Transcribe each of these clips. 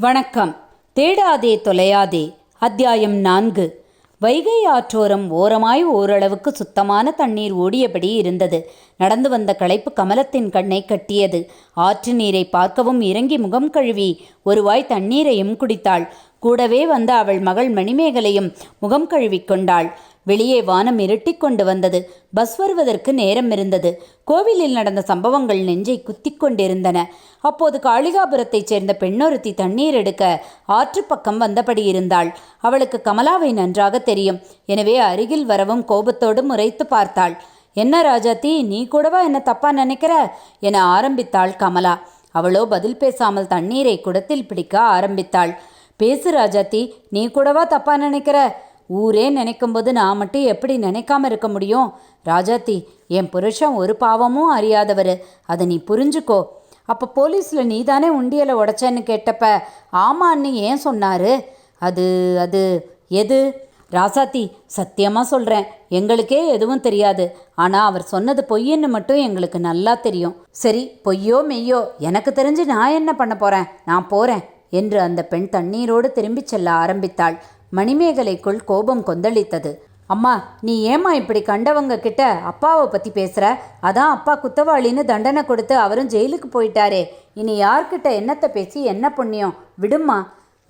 வணக்கம். தேடாதே தொலையாதே. அத்தியாயம் நான்கு. வைகை ஆற்றோரம் ஓரமாய் ஓரளவுக்கு சுத்தமான தண்ணீர் ஓடியபடி இருந்தது. நடந்து வந்த களைப்பு கமலத்தின் கண்ணை கட்டியது. ஆற்று நீரை பார்க்கவும் இறங்கி முகம் கழுவி ஒருவாய் தண்ணீரையும் குடித்தாள். கூடவே வந்த அவள் மகள் மணிமேகலையும் முகம் கழுவிக் கொண்டாள். வெளியே வானம் இருட்டி கொண்டு வந்தது. பஸ் வருவதற்கு நேரம் இருந்தது. கோவிலில் நடந்த சம்பவங்கள் நெஞ்சை குத்தி கொண்டிருந்தன. அப்போது காளிகாபுரத்தைச் சேர்ந்த பெண்ணொருத்தி தண்ணீர் எடுக்க ஆற்று பக்கம் வந்தபடி இருந்தாள். அவளுக்கு கமலாவை நன்றாக தெரியும். எனவே அருகில் வரவும் கோபத்தோடு முறைத்து பார்த்தாள். என்ன ராஜாத்தி நீ கூடவா என்ன தப்பா நினைக்கிற? என ஆரம்பித்தாள் கமலா. அவளோ பதில் பேசாமல் தண்ணீரை குடத்தில் பிடிக்க ஆரம்பித்தாள். பேசு ராஜாத்தி நீ கூடவா தப்பா நினைக்கிற? ஊரே நினைக்கும்போது நான் மட்டும் எப்படி நினைக்காம இருக்க முடியும்? ராஜாத்தி என் புருஷன் ஒரு பாவமும் அறியாதவர். அதை நீ புரிஞ்சுக்கோ. அப்போ போலீஸில் நீ தானே உண்டியலை உடைச்சேன்னு கேட்டப்ப ஆமான்னு ஏன் சொன்னார்? அது அது எது? ராசாத்தி சத்தியமாக சொல்கிறேன் எங்களுக்கே எதுவும் தெரியாது. ஆனால் அவர் சொன்னது பொய்ன்னு மட்டும் எங்களுக்கு நல்லா தெரியும். சரி பொய்யோ மெய்யோ எனக்கு தெரிஞ்சு நான் என்ன பண்ண போகிறேன் நான் போகிறேன் என்று அந்த பெண் தண்ணீரோடு திரும்பிச் செல்ல ஆரம்பித்தாள். மணிமேகலைக்குள் கோபம் கொந்தளித்தது. அம்மா நீ ஏம்மா இப்படி கண்டவங்க கிட்ட அப்பாவை பற்றி பேசுகிற அதான் அப்பா குத்தவாளின்னு தண்டனை கொடுத்து அவரும் ஜெயிலுக்கு போயிட்டாரே. இனி யார்கிட்ட என்னத்தை பேசி என்ன புண்ணியம்? விடும்மா.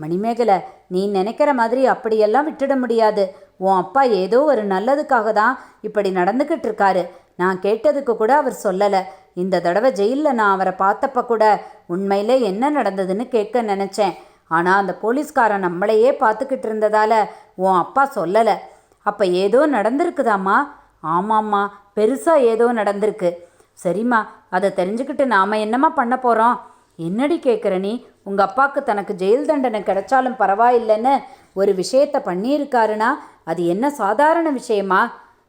மணிமேகலை நீ நினைக்கிற மாதிரி அப்படியெல்லாம் விட்டுட முடியாது. உன் அப்பா ஏதோ ஒரு நல்லதுக்காக தான் இப்படி நடந்துக்கிட்டு இருக்காரு. நான் கேட்டதுக்கு கூட அவர் சொல்லலை. இந்த தடவை ஜெயிலில் நான் அவரை பார்த்தப்ப கூட உண்மையிலே என்ன நடந்ததுன்னு கேட்க நினச்சேன். ஆனால் அந்த போலீஸ்காரன் நம்மளையே பார்த்துக்கிட்டு இருந்ததால உன் அப்பா சொல்லலை. அப்போ ஏதோ நடந்திருக்குதாம்மா? ஆமாம்மா பெருசாக ஏதோ நடந்திருக்கு. சரிம்மா அதை தெரிஞ்சுக்கிட்டு நாம் என்னம்மா பண்ண போகிறோம் என்னடி கேட்குற நீ? உங்கள் அப்பாவுக்கு தனக்கு ஜெயில் தண்டனை கிடைச்சாலும் பரவாயில்லைன்னு ஒரு விஷயத்தை பண்ணியிருக்காருனா அது என்ன சாதாரண விஷயமா?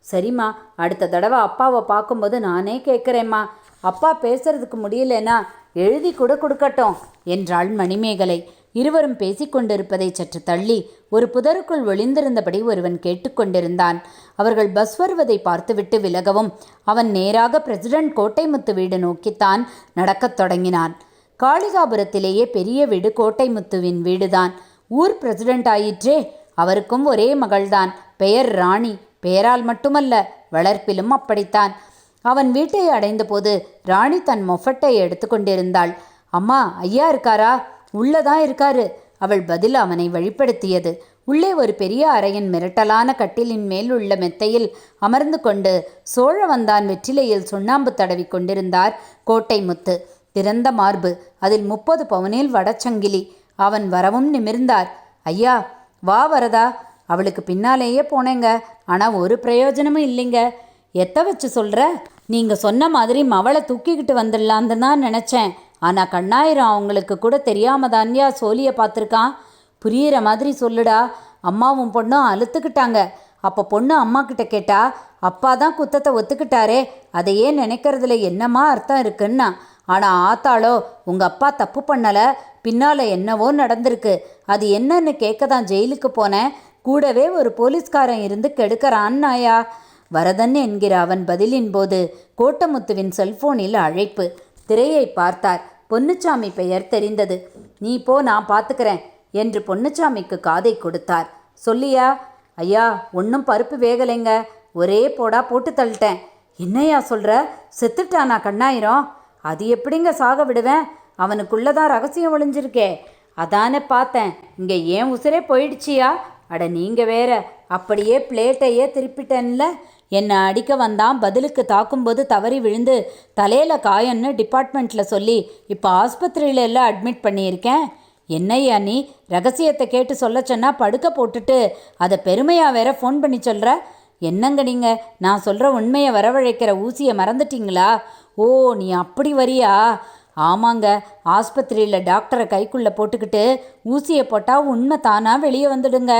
சரிம்மா அடுத்த தடவை அப்பாவை பார்க்கும்போது நானே கேட்குறேம்மா அப்பா பேசுறதுக்கு முடியலன்னா எழுதி கூட கொடுக்கட்டும் என்றாள் மணிமேகலை. இருவரும் பேசிக்கொண்டிருப்பதை சற்று தள்ளி ஒரு புதருக்குள் ஒளிந்திருந்தபடி ஒருவன் கேட்டுக்கொண்டிருந்தான். அவர்கள் பஸ் வருவதை பார்த்துவிட்டு விலகவும் அவன் நேராக பிரசிடென்ட் கோட்டைமுத்து வீடு நோக்கித்தான் நடக்கத் தொடங்கினான். காளிகாபுரத்திலேயே பெரிய வீடு கோட்டைமுத்துவின் வீடுதான். ஊர் பிரசிடென்ட் ஆயிற்றே அவருக்கும் ஒரே மகள்தான். பெயர் ராணி பெயரால் மட்டுமல்ல வளர்ப்பிலும் அப்படித்தான். அவன் வீட்டை அடைந்தபோது ராணி தன் மொஃபட்டை எடுத்துக்கொண்டிருந்தாள். அம்மா ஐயா இருக்காரா? உள்ளதான் இருக்காரு. அவள் பதில் அவனை வழிப்படுத்தியது. உள்ளே ஒரு பெரிய அறையின் மிரட்டலான கட்டிலின் மேல் உள்ள மெத்தையில் அமர்ந்து கொண்டு சோழவந்தான் வெற்றிலையில் சுண்ணாம்பு தடவி கொண்டிருந்தார் கோட்டை முத்து. திறந்த மார்பு அதில் முப்பது பவுனில் வடச்சங்கிலி. அவன் வரவும் நிமிர்ந்தார். ஐயா வா வரதா. அவளுக்கு பின்னாலேயே போனேங்க. ஆனால் ஒரு பிரயோஜனமும் இல்லைங்க. எத்த வச்சு சொல்கிற நீங்கள் சொன்ன மாதிரி மவளை தூக்கிக்கிட்டு வந்துடலான்னு தான் நினச்சேன். ஆனால் கண்ணாயிரம் அவங்களுக்கு கூட தெரியாம தான்யா சோழியை பார்த்துருக்கான். புரியிற மாதிரி சொல்லுடா. அம்மாவும் பொண்ணும் அழுத்துக்கிட்டாங்க. அப்போ பொண்ணு அம்மா கிட்ட கேட்டா அப்பா தான் குத்தத்தை ஒத்துக்கிட்டாரே. அதையே நினைக்கிறதுல என்னமா அர்த்தம் இருக்குன்னா? ஆனால் ஆத்தாளோ உங்கள் அப்பா தப்பு பண்ணலை. பின்னால் என்னவோ நடந்திருக்கு. அது என்னன்னு கேட்க தான் ஜெயிலுக்கு போனேன். கூடவே ஒரு போலீஸ்காரன் இருந்து கெடுக்கிறான்னாயா வரதன் என்கிற அவன் பதிலின் போது கோட்டமுத்துவின் செல்போனில் அழைப்பு. திரையை பார்த்தார். பொன்னுச்சாமி பெயர் தெரிந்தது. நீ போ நான் பார்த்துக்கிறேன் என்று பொன்னுச்சாமிக்கு காதை கொடுத்தார். சொல்லியா? ஐயா ஒன்றும் பருப்பு வேகலைங்க. ஒரே போடா போட்டு தள்ளிட்டேன். என்னையா சொல்கிற செத்துட்டானா கண்ணாயிரம்? அது எப்படிங்க சாக விடுவேன்? அவனுக்குள்ளதான் ரகசியம் ஒளிஞ்சிருக்கே. அதானே பார்த்தேன் இங்கே ஏன் உசுரே போயிடுச்சியா? அட நீங்கள் வேற. அப்படியே பிளேட்டையே திருப்பிட்டேன்ல. என்னை அடிக்க வந்தான் பதிலுக்கு தாக்கும்போது தவறி விழுந்து தலையில் காயம்னு டிபார்ட்மெண்ட்டில் சொல்லி இப்போ ஆஸ்பத்திரியில எல்லாம் அட்மிட் பண்ணியிருக்கேன். என்னையா நீ? ரகசியத்தை கேட்டு சொல்ல சொன்னால் படுக்க போட்டுட்டு அதை பெருமையாக வேற ஃபோன் பண்ணி சொல்கிற என்னங்க நீங்கள் நான் சொல்கிற உண்மையை வரவழைக்கிற ஊசியை மறந்துட்டீங்களா? ஓ நீ அப்படி வரியா? ஆமாங்க ஆஸ்பத்திரியில் டாக்டரை கைக்குள்ளே போட்டுக்கிட்டு ஊசியை போட்டால் உண்மை தானாக வெளியே வந்துடுங்க.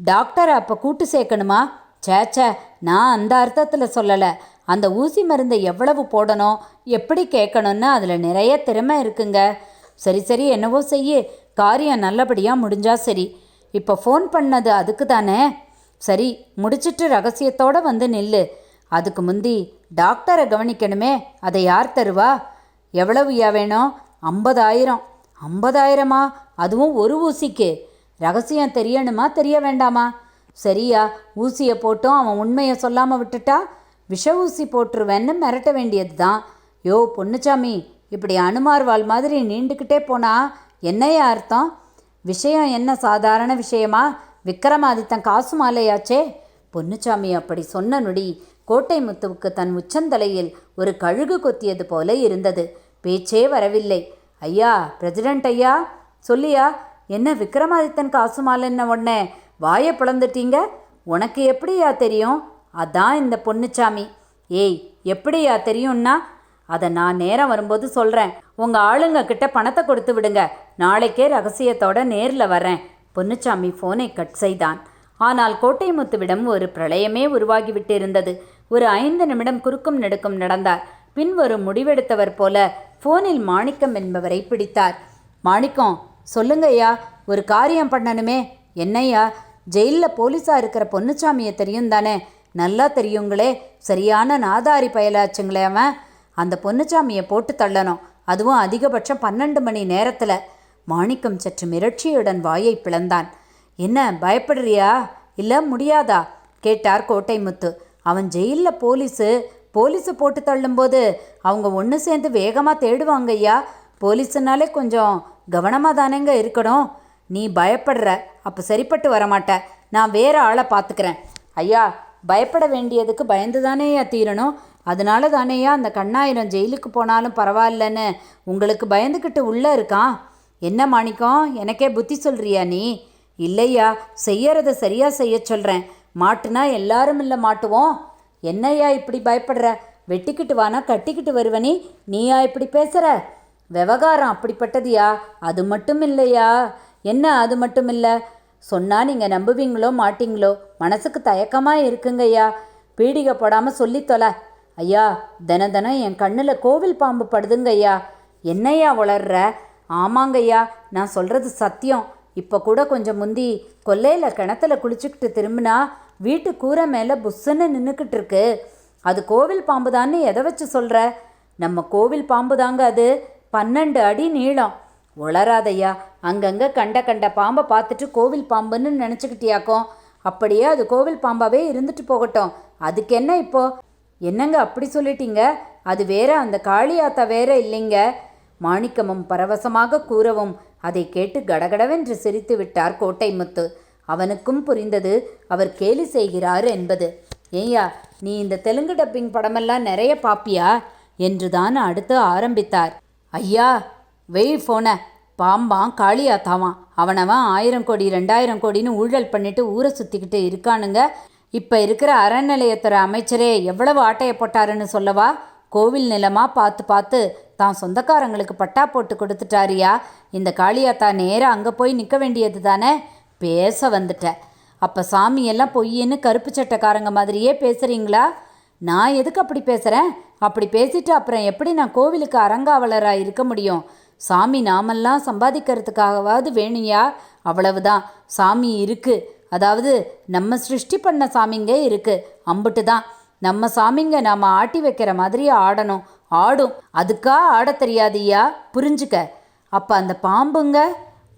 டாக்டரை அப்போ கூட்டு சேர்க்கணுமா? சேச்சே நான் அந்த அர்த்தத்தில் சொல்லலை. அந்த ஊசி மருந்தை எவ்வளவு போடணும் எப்படி கேட்கணும்னு அதில் நிறைய திறமை இருக்குங்க. சரி சரி என்னவோ செய்யு. காரியம் நல்லபடியாக முடிஞ்சா சரி. இப்போ ஃபோன் பண்ணது அதுக்கு தானே? சரி முடிச்சிட்டு ரகசியத்தோட வந்து நில்லு. அதுக்கு முந்தி டாக்டரை கவனிக்கணுமே அதை யார் தருவா? எவ்வளவுயா வேணும்? ஐம்பதாயிரம். ஐம்பதாயிரமா? அதுவும் ஒரு ஊசிக்கு. ரகசியம் தெரியணுமா தெரிய வேண்டாமா? சரியா? ஊசியை போட்டும் அவன் உண்மையை சொல்லாமல் விட்டுட்டா? விஷ ஊசி போட்டுருவேன்னு மிரட்ட வேண்டியது தான் யோ பொன்னுச்சாமி இப்படி அனுமார் வாள் மாதிரி நீண்டுக்கிட்டே போனா என்னையா அர்த்தம்? விஷயம் என்ன சாதாரண விஷயமா? விக்ரமாதித்தன் காசு மாலையாச்சே. பொன்னுச்சாமி அப்படி சொன்ன நொடி கோட்டை முத்துவுக்கு தன் உச்சந்தலையில் ஒரு கழுகு கொத்தியது போல இருந்தது. பேச்சே வரவில்லை. ஐயா பிரசிடென்ட் ஐயா சொல்லியா? என்ன விக்ரமாதித்தன் காசு மாலைன்ன உடனே வாயை பிளந்துட்டீங்க? உனக்கு எப்படியா தெரியும்? அதான் இந்த பொன்னுச்சாமி. ஏய் எப்படியா தெரியும்னா அதை நான் நேரம் வரும்போது சொல்கிறேன் உங்கள் ஆளுங்க கிட்ட பணத்தை கொடுத்து விடுங்க. நாளைக்கே ரகசியத்தோட நேரில் வரேன் பொன்னுச்சாமி ஃபோனை கட் செய்தான். ஆனால் கோட்டை முத்துவிடம் ஒரு பிரளயமே உருவாகிவிட்டிருந்தது ஒரு ஐந்து நிமிடம் குறுக்கும் நெடுக்கும் நடந்தார். பின்வரும் முடிவெடுத்தவர் போல ஃபோனில் மாணிக்கம் என்பவரை பிடித்தார். மாணிக்கம் சொல்லுங்க ஐயா ஒரு காரியம் பண்ணணுமே. என்னய்யா ஜெயிலில் போலீஸாக இருக்கிற பொன்னுச்சாமியை தெரியும் தானே? நல்லா தெரியுங்களே. சரியான நாதாரி பயலாச்சுங்களே அவன். அந்த பொன்னுச்சாமியை போட்டு தள்ளணும். அதுவும் அதிகபட்சம் பன்னெண்டு மணி நேரத்தில். மாணிக்கம் சற்று மிரட்சியுடன் வாயை பிளந்தான். என்ன பயப்படுறியா? இல்லை முடியாதா? கேட்டார் கோட்டை முத்து அவன் ஜெயிலில் போலீஸு. போலீஸு போட்டு தள்ளும்போது அவங்க ஒன்று சேர்ந்து வேகமாக தேடுவாங்க ஐயா போலீஸுனாலே கொஞ்சம் கவனமாக தானேங்க இருக்கணும். நீ பயப்படுற. அப்போ சரிப்பட்டு வரமாட்டேன் நான் வேற ஆளை பார்த்துக்கிறேன் ஐயா பயப்பட வேண்டியதுக்கு பயந்து தானேயா தீரணும். அதனால தானேயா அந்த கண்ணாயிரம் ஜெயிலுக்கு போனாலும் பரவாயில்லன்னு உங்களுக்கு பயந்துக்கிட்டு உள்ளே இருக்கான். என்ன மாணிக்கம் எனக்கே புத்தி சொல்றியா நீ? இல்லையா செய்யறத சரியா செய்ய சொல்கிறேன் மாட்டுனா எல்லாரும் இல்லை மாட்டுவோம். என்னய்யா இப்படி பயப்படுற? வெட்டிக்கிட்டு வானா கட்டிக்கிட்டு வருவனி நீயா இப்படி பேசுகிற விவகாரம் அப்படிப்பட்டதியா? அது மட்டும் இல்லையா? என்ன அது மட்டும் இல்லை? சொன்னால் நீங்கள் நம்புவீங்களோ மாட்டீங்களோ? மனசுக்கு தயக்கமாக இருக்குங்கய்யா பீடிகை போடாமல் சொல்லித்தொலை ஐயா தின தினம் என் கண்ணில் கோவில் பாம்பு படுதுங்கய்யா என்னையா வளர்ற ஆமாங்கய்யா நான் சொல்கிறது சத்தியம். இப்போ கூட கொஞ்சம் முந்தி கொல்லையில் கிணத்துல குளிச்சுக்கிட்டு திரும்பினா வீட்டு கூரை மேலே புஸ்ஸுன்னு நின்றுக்கிட்டு இருக்கு. அது கோவில் பாம்பு தான்னு எதை வச்சு சொல்கிற நம்ம கோவில் பாம்பு தாங்க அது. பன்னெண்டு அடி நீளம். உளராதையா அங்கங்கே கண்ட கண்ட பாம்பை பார்த்துட்டு கோவில் பாம்புன்னு நினச்சிக்கிட்டியாக்கும். அப்படியே அது கோவில் பாம்பாவே இருந்துட்டு போகட்டும். அதுக்கு என்ன இப்போ? என்னங்க அப்படி சொல்லிட்டீங்க? அது வேற அந்த காளியாத்தா வேற இல்லைங்க. மாணிக்கமும் பரவசமாக கூறவும் அதை கேட்டு கடகடவென்று சிரித்து விட்டார் கோட்டை முத்து அவனுக்கும் புரிந்தது அவர் கேலி செய்கிறார் என்பது. ஏய்யா நீ இந்த தெலுங்கு டப்பிங் படமெல்லாம் நிறைய பாப்பியா? என்றுதான் அடுத்து ஆரம்பித்தார். ஐயா வெய் ஃபோனை பாம்பான் காளியாத்தாவான். அவனவன் ஆயிரம் கோடி ரெண்டாயிரம் கோடின்னு ஊழல் பண்ணிட்டு ஊரை சுற்றிக்கிட்டு இருக்கானுங்க. இப்போ இருக்கிற அறநிலையத்துறை அமைச்சரே எவ்வளவு ஆட்டையை போட்டாருன்னு சொல்லவா? கோவில் நிலமாக பார்த்து பார்த்து தான் சொந்தக்காரங்களுக்கு பட்டா போட்டு கொடுத்துட்டாரியா. இந்த காளியாத்தா நேராக அங்கே போய் நிற்க வேண்டியது தானே? பேச வந்துட்ட. அப்போ சாமியெல்லாம் பொய்ன்னு கருப்பு சட்டைக்காரங்க மாதிரியே பேசுகிறீங்களா நான் எதுக்கு அப்படி பேசுகிறேன் அப்படி பேசிட்டு அப்புறம் எப்படி நான் கோவிலுக்கு அறங்காவலராக இருக்க முடியும்? சாமி நாமெல்லாம் சம்பாதிக்கிறதுக்காகவாவது வேணுயா அவ்வளவுதான். சாமி இருக்குது அதாவது நம்ம சிருஷ்டி பண்ண சாமிங்க இருக்குது அம்புட்டு தான் நம்ம சாமிங்க நாம் ஆட்டி வைக்கிற மாதிரி ஆடணும். ஆடும். அதுக்கா ஆடத் தெரியாதியா? புரிஞ்சுக்க. அப்போ அந்த பாம்புங்க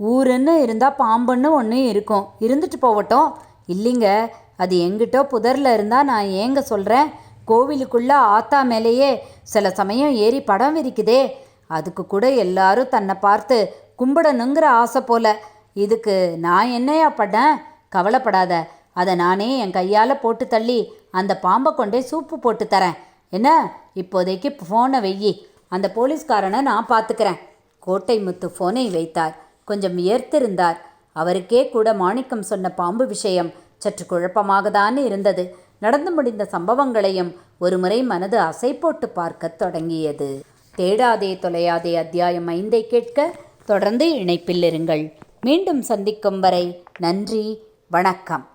ஊருன்னு இருந்தால் பாம்புன்னு ஒன்று இருக்கும். இருந்துட்டு போகட்டும். இல்லைங்க அது எங்கிட்டோ புதரில் இருந்தால் நான் ஏங்க சொல்கிறேன் கோவிலுக்குள்ளே ஆத்தா மேலேயே சில சமயம் ஏறி படம் விரிக்குதே. அதுக்கு கூட எல்லாரும் தன்னை பார்த்து கும்பிடணுங்கிற ஆசை போல. இதுக்கு நான் என்னையா பட்டேன்? கவலைப்படாத. அதை நானே என் கையால் போட்டு தள்ளி அந்த பாம்பை கொண்டே சூப்பு போட்டு தரேன். என்ன? இப்போதைக்கு ஃபோனை வெய்யி. அந்த போலீஸ்காரனை நான் பார்த்துக்கிறேன் கோட்டை முத்து ஃபோனை வைத்தார். கொஞ்சம் வியர்த்திருந்தார். அவருக்கே கூட மாணிக்கம் சொன்ன பாம்பு விஷயம் சற்று குழப்பமாக தான் இருந்தது. நடந்து முடிந்த சம்பவங்களையும் ஒருமுறை மனது அசை போட்டு பார்க்கத் தொடங்கியது. தேடாதே தொலையாதே அத்தியாயம் ஐந்தை கேட்க தொடர்ந்து இணைப்பில் இருங்கள். மீண்டும் சந்திக்கும் வரை நன்றி வணக்கம்.